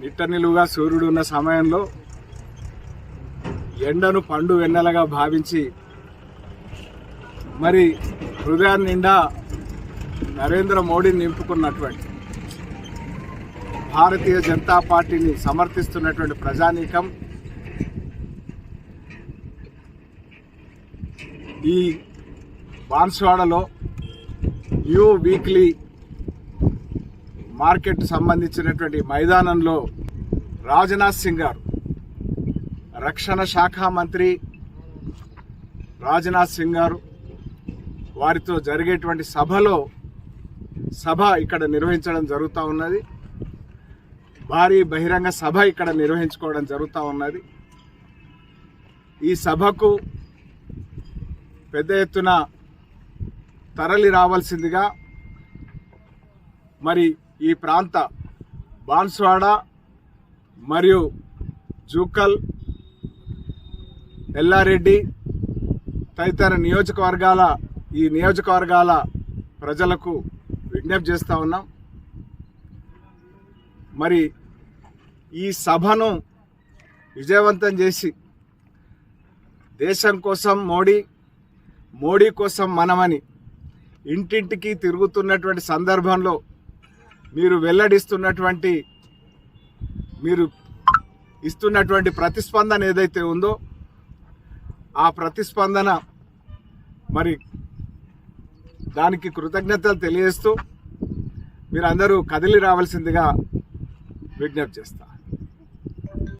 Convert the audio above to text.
నిట్ట నిలువుగా సూర్యుడు ఉన్న సమయంలో ఎండను పండు వెన్నెలగా భావించి మరి హృదయాన్ని నిండా నరేంద్ర మోడీని నింపుకున్నటువంటి భారతీయ జనతా పార్టీని సమర్థిస్తున్నటువంటి ప్రజానీకం ఈ బాన్స్వాడలో న్యూ వీక్లీ మార్కెట్ సంబంధించినటువంటి మైదానంలో రాజ్నాథ్ సింగ్ గారు రక్షణ శాఖ మంత్రి రాజ్నాథ్ సింగ్ గారు వారితో జరిగేటువంటి సభలో సభ ఇక్కడ నిర్వహించడం జరుగుతూ ఉన్నది. భారీ బహిరంగ సభ ఇక్కడ నిర్వహించుకోవడం జరుగుతూ ఉన్నది. ఈ సభకు పెద్ద ఎత్తున తరలి రావాల్సిందిగా మరి ఈ ప్రాంత బాన్స్వాడ మరియు జూకల్ ఎల్లారెడ్డి తదితర నియోజకవర్గాల ఈ నియోజకవర్గాల ప్రజలకు విజ్ఞప్తి చేస్తూ ఉన్నాం. మరి ఈ సభను విజయవంతం చేసి దేశం కోసం మోడీ మోడీ కోసం మనమని ఇంటింటికి తిరుగుతున్నటువంటి సందర్భంలో మీరు వెల్లడిస్తున్నటువంటి మీరు ఇస్తున్నటువంటి ప్రతిస్పందన ఏదైతే ఉందో ఆ ప్రతిస్పందన మరి దానికి కృతజ్ఞతలు తెలియజేస్తూ మీరందరూ కదిలి రావాల్సిందిగా విజ్ఞప్తి చేస్తా.